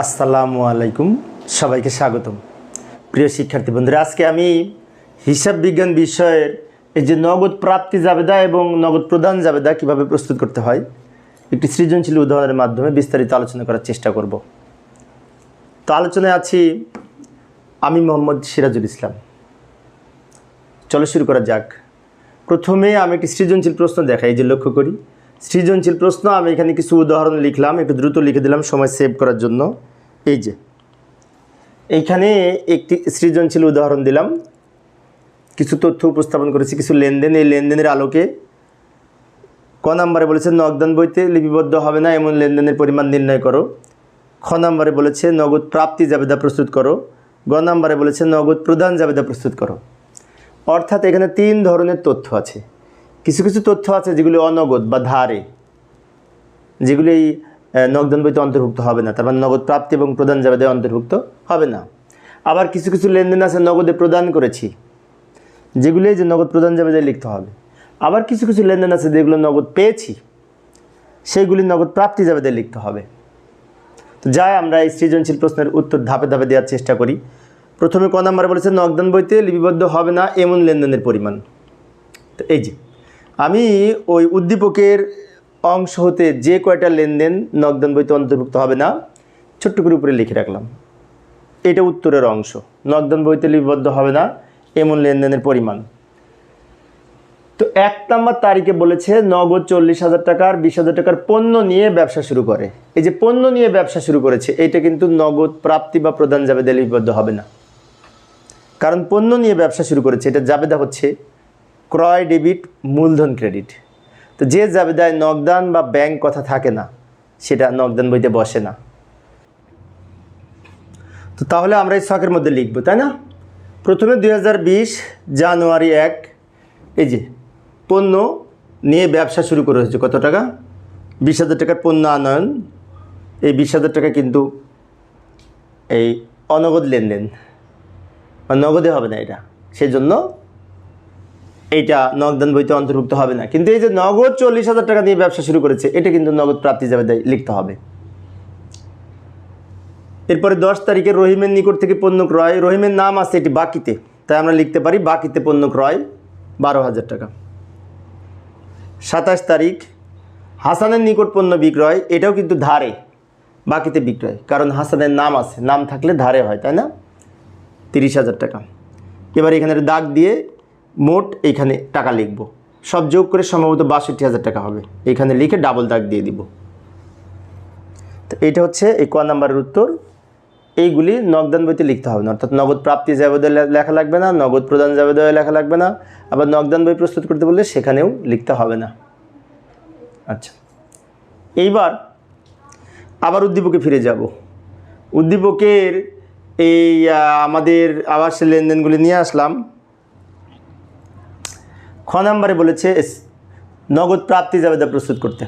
আসসালামু আলাইকুম। সবাইকে স্বাগতম। প্রিয় শিক্ষার্থী বন্ধুরা, আজকে আমি হিসাব বিজ্ঞান বিষয়ের এই যে নগদ প্রাপ্তি জাবেদা এবং নগদ প্রদান জাবেদা কীভাবে প্রস্তুত করতে হয়, একটি সৃজনশীল উদাহরণের মাধ্যমে বিস্তারিত আলোচনা করার চেষ্টা করব। তো আলোচনায় আছি আমি মোহাম্মদ সিরাজুল ইসলাম। চলো শুরু করা যাক। প্রথমে আমি একটি সৃজনশীল প্রশ্ন দেখাই যে লক্ষ্য করি। সৃজনশীল প্রশ্ন, আমি এখানে কিছু উদাহরণ লিখলাম, একটু দ্রুত লিখে দিলাম, সময় সেভ করার জন্য। এই যে, এইখানে একটি সৃজনশীল উদাহরণ দিলাম। কিছু তথ্য উপস্থাপন করেছি, কিছু লেনদেন, এই লেনদেনের আলোকে। ক নাম্বারে বলেছে, নগদান বইতে লিপিবদ্ধ হবে না, এমন লেনদেনের পরিমাণ নির্ণয় করো। খ নাম্বারে বলেছে, নগদ প্রাপ্তি জাবেদা প্রস্তুত করো। গ নাম্বারে বলেছে, নগদ প্রদান জাবেদা প্রস্তুত করো। অর্থাৎ এখানে তিন ধরনের তথ্য আছে। কিছু কিছু তথ্য আছে যেগুলি অনগদ বা ধারে, যেগুলি নগদান বইতে অন্তর্ভুক্ত হবে না। তার মানে নগদ প্রাপ্তি এবং প্রদান জাবেদায় অন্তর্ভুক্ত হবে না। আবার কিছু কিছু লেনদেন আছে নগদে প্রদান করেছি, যেগুলি যে নগদ প্রদান জাবেদায় লিখতে হবে। আবার কিছু কিছু লেনদেন আছে যেগুলো নগদ পেয়েছি, সেইগুলি নগদ প্রাপ্তি জাবেদায় লিখতে হবে। তো যাই, আমরা এই সৃজনশীল প্রশ্নের উত্তর ধাপে ধাপে দেওয়ার চেষ্টা করি। প্রথমে ক নাম্বারে বলেছে নগদান বইতে লিপিবদ্ধ হবে না এমন লেনদেনের পরিমাণ। তো এই যে আমি ওই উদ্দীপকের অংশ হতে যে কয়টা লেনদেন নগদান বইতে অন্তর্ভুক্ত হবে না, ছোট্ট করে উপরে লিখে রাখলাম। এটা উত্তরের অংশ। নগদান বইতে লিপিবদ্ধ হবে না, এমন লেনদেনের পরিমাণ। তো এক নাম্বার তারিখে বলেছে, নগদ চল্লিশ হাজার টাকার, বিশ হাজার টাকার পণ্য নিয়ে ব্যবসা শুরু করে। এই যে পণ্য নিয়ে ব্যবসা শুরু করেছে এটা কিন্তু নগদ প্রাপ্তি বা প্রদান জাবেদা লিপিবদ্ধ হবে না। কারণ পণ্য নিয়ে ব্যবসা শুরু করেছে, এটা জাবেদা হচ্ছে ক্রয়, ডেবিট, মূলধন, ক্রেডিট। তো যে জাবেদায় নগদান বা ব্যাংক কথা থাকে না, সেটা নগদান বইতে বসে না। তো তাহলে আমরা এই শখের মধ্যে লিখব, তাই না? প্রথমে দু হাজার বিশ, জানুয়ারি এক, এই যে, পণ্য নিয়ে ব্যবসা শুরু করে হয়েছে, কত টাকা? বিশ হাজার টাকার পণ্য আনয়ন। এই বিশ হাজার টাকা কিন্তু এই অনগদ লেনদেন। নগদে হবে না এটা। সেই এইটা নগদান বইতে অন্তর্ভুক্ত হবে না। কিন্তু এই যে নগদ চল্লিশ হাজার টাকা দিয়ে ব্যবসা শুরু করেছে, এটা কিন্তু নগদ প্রাপ্তি যাবে লিখতে হবে। এরপরে দশ তারিখে রহিমের নিকট থেকে পণ্য ক্রয়, রহিমের নাম আছে এটি বাকিতে, তাই আমরা লিখতে পারি বাকিতে পণ্য ক্রয় বারো হাজার টাকা। সাতাশ তারিখ, হাসানের নিকট পণ্য বিক্রয়, এটাও কিন্তু ধারে, বাকিতে বিক্রয়, কারণ হাসানের নাম আছে, নাম থাকলে ধারে হয়, তাই না? তিরিশ হাজার টাকা। এবার এখানে দাগ দিয়ে মোট এইখানে টাকা লিখব। সব যোগ করে সম্ভবত বাষট্টি হাজার টাকা হবে। এইখানে লিখে ডাবল দাগ দিয়ে দিব। তো এটা হচ্ছে এই ক নাম্বারের উত্তর। এইগুলি নগদান বইতে লিখতে হবে না, অর্থাৎ নগদ প্রাপ্তি জাবেদা লেখা লাগবে না, নগদ প্রদান জাবেদা লেখা লাগবে না, আবার নগদান বই প্রস্তুত করতে বললে সেখানেও লিখতে হবে না। আচ্ছা। এইবার আবার উদ্দীপকে ফিরে যাব। উদ্দীপকের এই আমাদের আবাসের লেনদেনগুলি নিয়ে আসলাম। খ নাম্বারে বলেছে নগদ প্রাপ্তি জাবেদা প্রস্তুত করতে।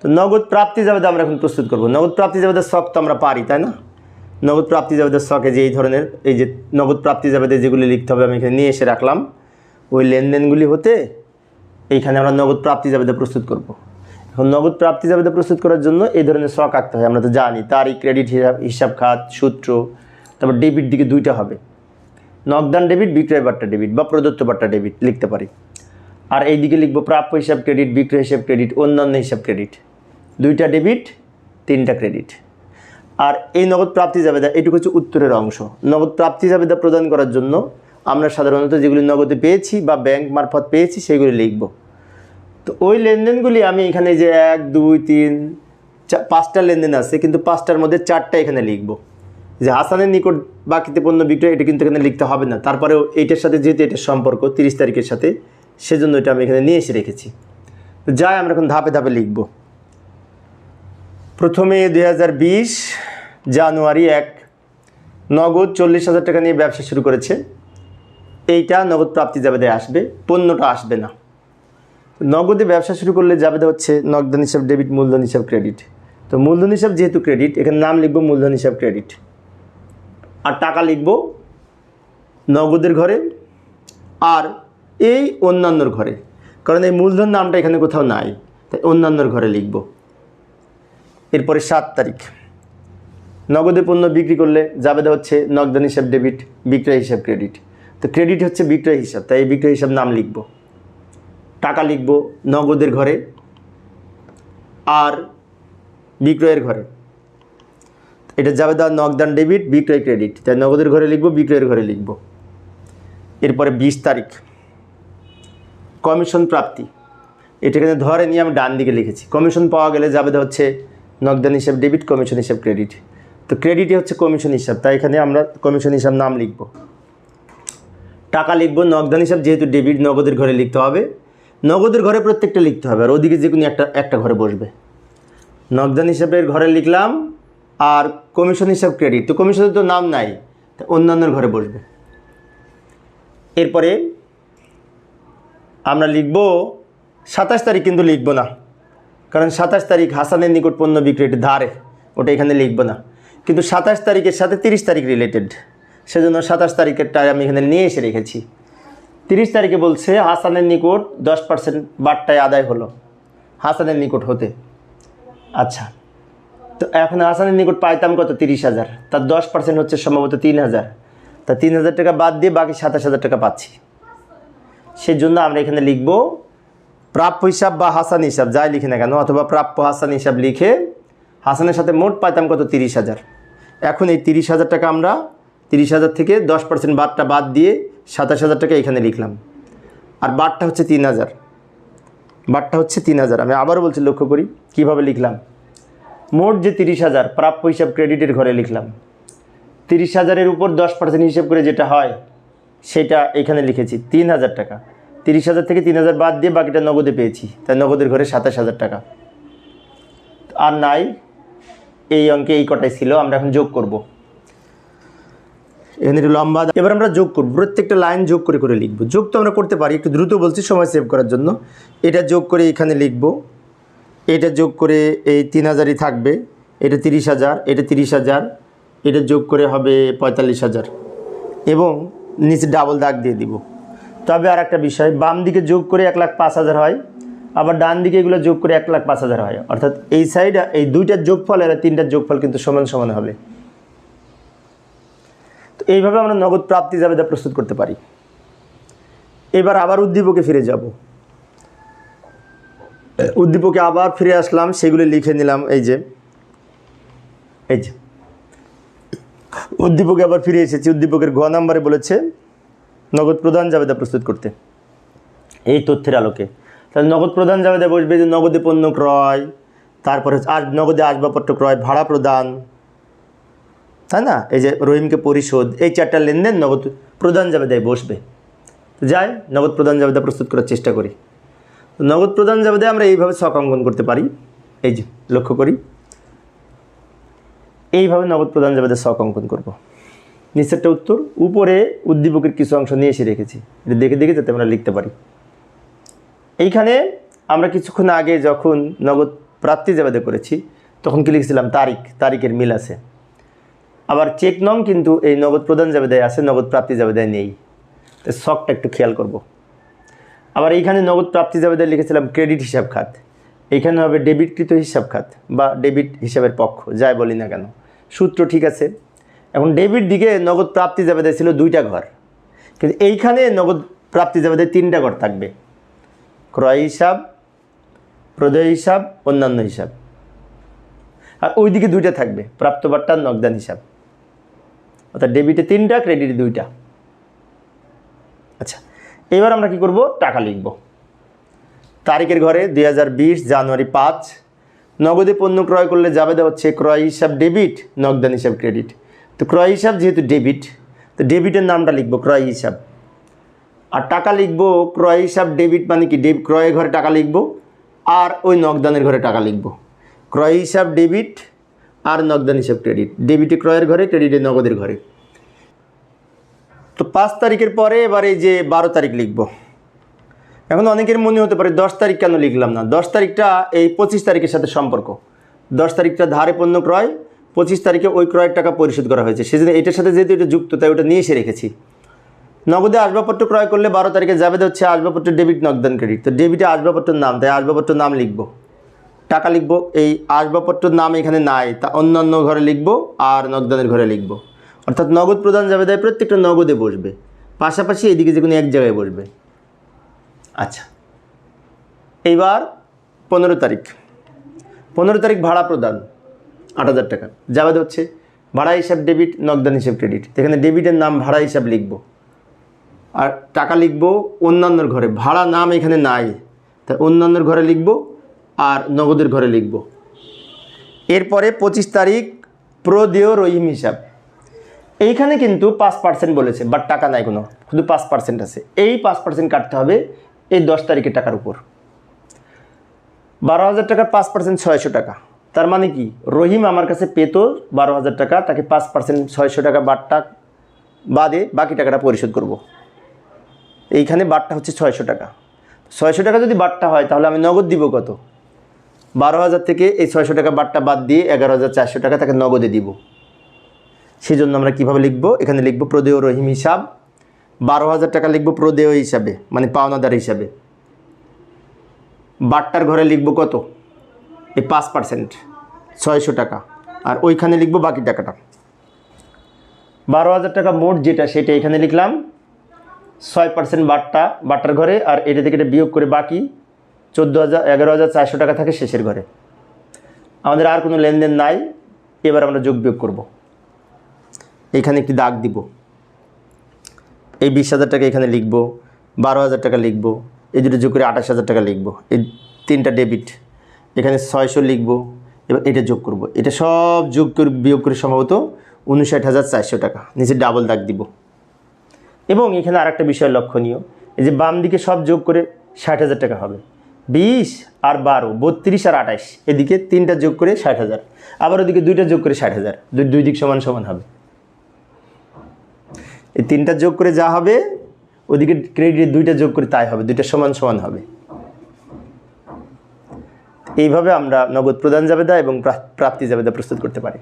তো নগদ প্রাপ্তি জাবেদা আমরা এখন প্রস্তুত করব। নগদ প্রাপ্তি জাবেদার শখ তো আমরা পারি, তাই না? নগদ প্রাপ্তি জাবেদার শখে যে এই ধরনের, এই যে নগদ প্রাপ্তি জাবেদা যেগুলি লিখতে হবে আমি এখানে নিয়ে এসে রাখলাম, ওই লেনদেনগুলি হতে এইখানে আমরা নগদ প্রাপ্তি জাবেদা প্রস্তুত করব। এখন নগদ প্রাপ্তি জাবেদা প্রস্তুত করার জন্য এই ধরনের শখ আঁকতে হয়, আমরা তো জানি তারই ক্রেডিট হিসাব হিসাব খাত, সূত্র, তারপর ডেবিট দিকে দুইটা হবে। নগদান ডেবিট বিক্রয় বার্তা ডেবিট বা প্রদত্ত বার্তা ডেবিট লিখতে পারি। আর এইদিকে লিখব প্রাপ্য হিসাব ক্রেডিট বিক্রয় হিসাব ক্রেডিট অন্যান্য হিসাব ক্রেডিট দুইটা ডেবিট তিনটা ক্রেডিট আর এই নগদ প্রাপ্তি জাবেদা, এটুকু হচ্ছে উত্তরের অংশ। নগদ প্রাপ্তি জাবেদা প্রদান করার জন্য আমরা সাধারণত যেগুলি নগদে পেয়েছি বা ব্যাংক মারফত পেয়েছি সেগুলি লিখব। তো ওই লেনদেনগুলি আমি এখানে যে এক, দুই, তিন পাঁচটা লেনদেন আছে, কিন্তু পাঁচটার মধ্যে চারটা এখানে লিখব। যে হাসানের নিকট বাকিতে পণ্য বিক্রয়, এটা কিন্তু এখানে লিখতে হবে না। তারপরেও এইটার সাথে যেহেতু এটার সম্পর্ক, তিরিশ তারিখের সাথে, সেজন্য এটা আমি এখানে নিয়ে এসে রেখেছি। তো যাই, আমরা এখন ধাপে ধাপে লিখব। প্রথমে দু হাজার বিশ জানুয়ারি এক, নগদ চল্লিশ হাজার টাকা নিয়ে ব্যবসা শুরু করেছে। এইটা নগদ প্রাপ্তি জাবেদে আসবে, পণ্যটা আসবে না। নগদে ব্যবসা শুরু করলে জাবেদা হচ্ছে নগদান হিসাব ডেবিট, মূলধন হিসাব ক্রেডিট। তো মূলধন হিসাব যেহেতু ক্রেডিট, এখানে নাম লিখব মূলধন হিসাব ক্রেডিট। আর টাকা লিখব নগদের ঘরে আর এই অন্যান্যর ঘরে। কারণ এই মূলধন নামটা এখানে কোথাও নাই, তাই অন্যান্যর ঘরে লিখব। এরপরে সাত তারিখ। নগদে পণ্য বিক্রি করলে জাবেদা হচ্ছে নগদান হিসাব ডেবিট বিক্রয় হিসাব ক্রেডিট তো ক্রেডিট হচ্ছে বিক্রয় হিসাব, তাই এই বিক্রয় হিসাব নাম লিখব। টাকা লিখব নগদের ঘরে আর বিক্রয়ের ঘরে। এটা জাবেদা নগদান ডেবিট বিক্রয় ক্রেডিট তাই নগদের ঘরে লিখব, বিক্রয়ের ঘরে লিখব। এরপরে বিশ তারিখ। কমিশন প্রাপ্তি। এটা এটাকে ধরে নিয়ে আমি ডান দিকে লিখেছি। কমিশন পাওয়া গেলে জাবেদা হচ্ছে নগদান হিসাব ডেবিট কমিশন হিসাব ক্রেডিট তো ক্রেডিটই হচ্ছে কমিশন হিসাব। তাই এখানে আমরা কমিশন হিসাব নাম লিখব। টাকা লিখব নগদান হিসাব, যেহেতু ডেবিট নগদের ঘরে লিখতে হবে। নগদের ঘরে প্রত্যেকটা লিখতে হবে। আর ওদিকে যে কোনো একটা একটা ঘরে বসবে। নগদান হিসাবের ঘরে লিখলাম। আর কমিশন হিসাব ক্রেডিট তো কমিশনের তো নাম নাই, তা অন্যান্যর ঘরে বসবে। এরপরে আমরা লিখব, সাতাশ তারিখ কিন্তু লিখব না, কারণ সাতাশ তারিখ হাসানের নিকট পণ্য বিক্রয়টি ধারে, ওটা এখানে লিখব না। কিন্তু সাতাশ তারিখের সাথে তিরিশ তারিখ রিলেটেড সেজন্য সাতাশ তারিখেরটা আমি এখানে নিয়ে এসে রেখেছি। তিরিশ তারিখে বলছে হাসানের নিকট দশ পার্সেন্ট বারটায় আদায় হলো, হাসানের নিকট হতে। আচ্ছা। তো এখন হাসানের নিকট পাইতাম কত? তিরিশ হাজার। তার দশ পার্সেন্ট হচ্ছে সম্ভবত তিন হাজার। তা তিন হাজার টাকা বাদ দিয়ে বাকি সাতাশ হাজার টাকা পাচ্ছি। সেই জন্য আমরা এখানে লিখব প্রাপ্য হিসাব বা হাসান হিসাব, যাই লিখি না কেন, অথবা প্রাপ্য হাসান হিসাব লিখে হাসানের সাথে মোট পাইতাম কত? তিরিশ হাজার। এখন এই তিরিশ হাজার টাকা আমরা তিরিশ হাজার থেকে দশ পার্সেন্ট বাদটা বাদ দিয়ে সাতাশ হাজার টাকা এখানে লিখলাম। আর বারটা হচ্ছে তিন হাজার। বারটা হচ্ছে তিন হাজার। আমি আবারও বলছি লক্ষ্য করি, কীভাবে লিখলাম? মোট যে তিরিশ হাজার, প্রাপ্য হিসাব ক্রেডিটের ঘরে লিখলাম। তিরিশ হাজারের উপর দশ পার্সেন্ট হিসেব করে যেটা হয়, সেটা এখানে লিখেছি, তিন হাজার টাকা। তিরিশ হাজার থেকে তিন হাজার বাদ দিয়ে বাকিটা নগদে পেয়েছি, তাই নগদের ঘরে সাতাশ হাজার টাকা। আর নাই, এই অঙ্কে এই কটাই ছিল, আমরা এখন যোগ করব। এখানে একটু লম্বা এবার আমরা যোগ করব, প্রত্যেকটা লাইন যোগ করে করে লিখব। যোগ তো আমরা করতে পারি, একটু দ্রুত বলছি, সময় সেভ করার জন্য। এটা যোগ করে এখানে লিখব এটা যোগ করে এই তিন হাজারই থাকবে। এটা তিরিশ হাজার, এটা তিরিশ হাজার, এটা যোগ করে হবে পঁয়তাল্লিশ হাজার। এবং নিচে ডাবল দাগ দিয়ে দিব। তবে আর একটা বিষয়, বাম দিকে যোগ করে এক লাখ পাঁচ হাজার হয়, আবার ডান দিকে এগুলো যোগ করে এক লাখ পাঁচ হাজার হয়। অর্থাৎ এই সাইড এই দুইটার যোগফল আর তিনটার যোগফল কিন্তু সমান সমান হবে। তো এইভাবে আমরা নগদ প্রাপ্তি জাবেদা প্রস্তুত করতে পারি। এবার আবার উদ্দীপকে ফিরে যাব। উদ্দীপকে আবার ফিরে আসলাম, সেগুলি লিখে নিলাম, এই যে। এই যে। উদ্দীপকে আবার ফিরে এসেছি, উদ্দীপকের ঘ নাম্বারে বলেছে, নগদ প্রধান জাবেদা প্রস্তুত করতে। এই তথ্যের আলোকে। তাহলে নগদ প্রধান জাবেদা বসবে যে নগদে পণ্য ক্রয়, তারপরে আজ নগদে আসবাবপত্র ক্রয়, ভাড়া প্রদান। তাই না? এই যে রহিমকে পরিশোধ, এই চারটা লেনদেন নগদ প্রধান জাবেদায় বসবে। যাই, নগদ প্রধান জাবেদা প্রস্তুত করার চেষ্টা করি। নগদ প্রধান জাবেদায় আমরা এইভাবে ছক অঙ্কন করতে পারি। এই যে, লক্ষ্য করি। এইভাবে নগদ প্রধান জাবেদা ছক অঙ্কন করব। নিচেরটা উত্তর, উপরে উদ্দীপকের কিছু অংশ নিয়ে এসে রেখেছি। এটা দেখে দেখে যাতে আমরা লিখতে পারি। এইখানে আমরা কিছুক্ষণ আগে যখন নগদ প্রাপ্তি জাবেদা করেছি, তখন কি লিখেছিলাম? তারিখ, তারিখের মিল আছে। আবার চেক নং কিন্তু এই নগদ প্রদান জাবেদায় আছে, নগদ প্রাপ্তি জাবেদায় নেই। তো শখটা একটু খেয়াল করব। আবার এইখানে নগদ প্রাপ্তি জাবেদায় লিখেছিলাম ক্রেডিট হিসাব খাত। এইখানে হবে ডেবিটকৃত হিসাব খাত বা ডেবিট হিসাবের পক্ষ, যাই বলি না কেন। সূত্র ঠিক আছে। এখন ডেবিট দিকে নগদ প্রাপ্তি জাবেদায় ছিল দুইটা ঘর। কিন্তু এইখানে নগদ প্রাপ্তি জাবেদায় তিনটা ঘর থাকবে। ক্রয় হিসাব, প্রদেয় হিসাব, অন্যান্য হিসাব। আর ওই দিকে দুইটা থাকবে প্রাপ্তবার্তার নগদান হিসাব। অর্থাৎ ডেবিটে তিনটা, ক্রেডিটে দুইটা। আচ্ছা এবার আমরা কি করব? টাকা লিখব। তারিখের ঘরে দু হাজার বিশ, জানুয়ারি পাঁচ। নগদে পণ্য ক্রয় করলে যাবে হচ্ছে ক্রয় হিসাব ডেবিট, নগদান হিসাব ক্রেডিট। তো ক্রয় হিসাব যেহেতু ডেবিট, তো ডেবিটের নামটা লিখব ক্রয় হিসাব। আর টাকা লিখব, ক্রয় হিসাব ডেবিট মানে কি? ডেব ক্রয়ের ঘরে টাকা লিখব আর ওই নগদানের ঘরে টাকা লিখব। ক্রয় হিসাব ডেবিট আর নগদান হিসাব ক্রেডিট। ডেবিটে ক্রয়ের ঘরে, ক্রেডিটে নগদের ঘরে। তো পাঁচ তারিখের পরে এবার এই যে বারো তারিখ লিখব। এখন অনেকের মনে হতে পারে দশ তারিখ কেন লিখলাম না? দশ তারিখটা এই পঁচিশ তারিখের সাথে সম্পর্ক। দশ তারিখটা ধারে পণ্য ক্রয়, পঁচিশ তারিখে ওই ক্রয়ের টাকা পরিশোধ করা হয়েছে। সেজন্য এটার সাথে যেহেতু এটা যুক্ত, তাই ওটা নিয়ে এসে রেখেছি। নগদে আসবাবপত্র ক্রয় করলে বারো তারিখে যাবে হচ্ছে আসবাবপত্র ডেবিট, নগদান ক্রেডিট। তো ডেবিটে আসবাবপত্রের নাম, তাই আসবাবপত্রের নাম লিখব। টাকা লিখব, এই আসবাবপত্রের নাম এখানে নাই, তা অন্যান্য ঘরে লিখব আর নগদানের ঘরে লিখব। অর্থাৎ নগদ প্রদান যাবে তাই প্রত্যেকটা নগদে বসবে। পাশাপাশি এদিকে যে কোনো এক জায়গায় বসবে। আচ্ছা। এইবার পনেরো তারিখ। পনেরো তারিখ ভাড়া প্রদান, আট হাজার টাকা। যাবে হচ্ছে ভাড়া হিসাব ডেবিট, নগদান হিসাব ক্রেডিট। এখানে ডেবিটের নাম, ভাড়া হিসাব লিখব। আর টাকা লিখব অন্যান্যর ঘরে। ভাড়া নাম এখানে নাই। তা অন্যান্যর ঘরে লিখব আর নগদের ঘরে লিখব। এরপরে পঁচিশ তারিখ প্রদেয় রহিম হিসাব। এইখানে কিন্তু পাঁচ পার্সেন্ট বলেছে বাট টাকা নাই কোনো, শুধু পাঁচ পার্সেন্ট আছে। এই পাঁচ পার্সেন্ট কাটতে হবে এই দশ তারিখের টাকার উপর। বারো হাজার টাকার পাঁচ পার্সেন্ট ছয়শো টাকা। তার মানে কি? রহিম আমার কাছে পেত বারো হাজার টাকা, তাকে পাঁচ পার্সেন্ট ছয়শো টাকা বাটটা বাদে বাকি টাকাটা পরিশোধ করব। এইখানে বাটটা হচ্ছে ছয়শো টাকা। ছয়শো টাকা যদি বাটটা হয়, তাহলে আমি নগদ দিব কত? বারো হাজার থেকে এই ছয়শো টাকা বাটটা বাদ দিয়ে এগারো হাজার চারশো টাকা তাকে নগদে দিব। সেই জন্য আমরা কীভাবে লিখব? এখানে লিখব প্রদেয় রহিম হিসাব। বারো হাজার টাকা লিখব প্রদেয় হিসাবে মানে পাওনাদার হিসাবে। বাট্টার ঘরে লিখব কত? এই পাঁচ পার্সেন্ট, ছয়শো টাকা। আর ওইখানে লিখব বাকি টাকাটা। বারো হাজার টাকা মোট যেটা, সেটা এখানে লিখলাম। ছয় পার্সেন্ট বাট্টা, বাট্টার ঘরে, আর এটা থেকে এটা বিয়োগ করে বাকি চোদ্দ হাজার, এগারো হাজার চারশো টাকা থাকে শেষের ঘরে। আমাদের আর কোনো লেনদেন নাই, এবার আমরা যোগ বিয়োগ করব। এইখানে একটি দাগ দিব। এই বিশ হাজার টাকা এখানে লিখব, বারো হাজার টাকা লিখব, এই দুটো যোগ করে আঠাশ হাজার টাকা লিখব। এই তিনটা ডেবিট এখানে ছয়শো লিখব, এবার এটা যোগ করব। এটা সব যোগ করে, বিয়োগ করে সম্ভবত উনষাট হাজার চারশো টাকা। নিচে ডাবল দাগ দিব। এবং এখানে আরেকটা বিষয় লক্ষণীয়, এই যে বাম দিকে সব যোগ করে ষাট হাজার টাকা হবে। বিশ আর বারো, বত্রিশ আর আঠাশ, এদিকে তিনটা যোগ করে ষাট হাজার। আবার ওদিকে দুইটা যোগ করে ষাট হাজার। দুই দুই দিক সমান সমান হবে। এই তিনটা যোগ করে যা হবে, ওদিকে ক্রেডিট দুইটা যোগ করে তাই হবে, দুইটা সমান সমান হবে। এইভাবে আমরা নগদ প্রদান জাবেদা এবং প্রা- প্রাপ্তি জাবেদা প্রস্তুত করতে পারি।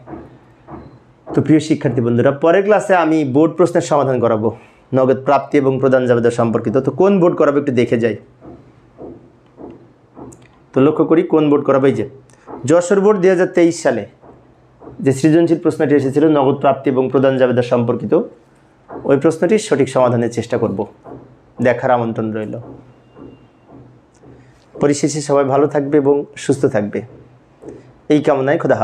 তো প্রিয় শিক্ষার্থী বন্ধুরা, পরের ক্লাসে আমি বোর্ড প্রশ্নের সমাধান করাবো, নগদ প্রাপ্তি এবং প্রদান জাবেদা সম্পর্কিত। তো কোন বোর্ড করাবো একটু দেখে যাই। তো লক্ষ্য করি কোন বোর্ড করাবো, এই যে যশোর বোর্ড দুই হাজার তেইশ সালে যে সৃজনশীল প্রশ্নটি এসেছিল, নগদ প্রাপ্তি এবং প্রদান জাবেদা সম্পর্কিত। ওই প্রশ্নটির সঠিক সমাধানের চেষ্টা করব। দেখার আমন্ত্রণ রইল। পরিশেষে সবাই ভালো থাকবে এবং সুস্থ থাকবে। এই কামনায় খোদা।